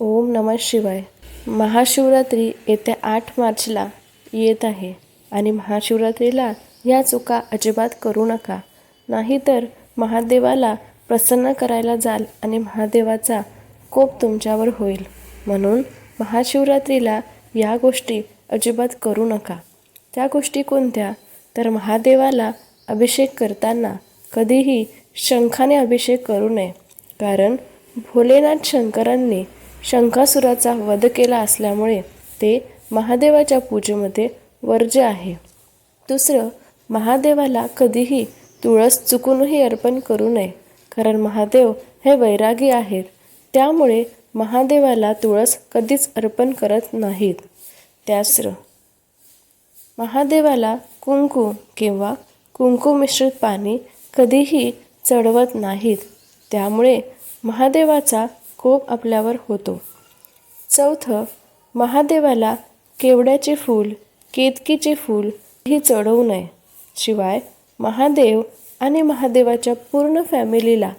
ओम नमः शिवाय. महाशिवरात्री येत्या आठ मार्चला येत आहे आणि महाशिवरात्रीला या चुका अजिबात करू नका. नाहीतर महादेवाला प्रसन्न करायला जाल आणि महादेवाचा कोप तुमच्यावर होईल. म्हणून महाशिवरात्रीला या गोष्टी अजिबात करू नका. त्या गोष्टी कोणत्या? तर महादेवाला अभिषेक करताना कधीही शंखाने अभिषेक करू नये. कारण भोलेनाथ शंकरांनी शंखासुराचा वध केला असल्यामुळे ते महादेवाच्या पूजेमध्ये वर्ज्य आहे. दुसरं महादेवाला कधीही तुळस चुकूनही अर्पण करू नये कारण महादेव हे वैरागी आहेत. त्यामुळे महादेवाला तुळस कधीच अर्पण करत नाहीत. त्यासर महादेवाला कुंकू किंवा कुंकू मिश्रित पाणी कधीही चढवत नाहीत. त्यामुळे महादेवाचा कोप आपल्यावर होतो. चौथं महादेवाला केवड्याचे फूल केतकीचे फूल ही चढवू नये. शिवाय महादेव आणि महादेवाच्या पूर्ण फॅमिलीला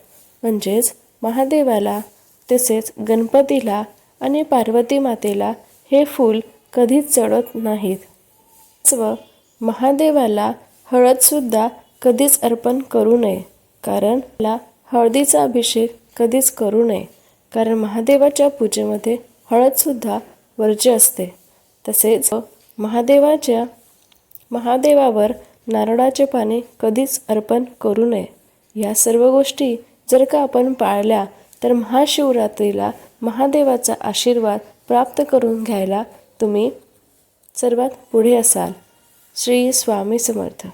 म्हणजेच महादेवाला तसेच गणपतीला आणि पार्वती मातेला हे फूल कधीच चढत नाहीत. स्व महादेवाला हळदसुद्धा कधीच अर्पण करू नये कारण ला हळदीचा अभिषेक कधीच करू नये. कारण महादेवाच्या पूजेमध्ये हळदसुद्धा वर्ज्य असते. तसेच महादेवाच्या महादेवावर नारळाचे पाने कधीच अर्पण करू नये. या सर्व गोष्टी जर का आपण पाळल्या तर महाशिवरात्रीला महादेवाचा आशीर्वाद प्राप्त करून घ्यायला तुम्ही सर्वात पुढे असाल. श्री स्वामी समर्थ.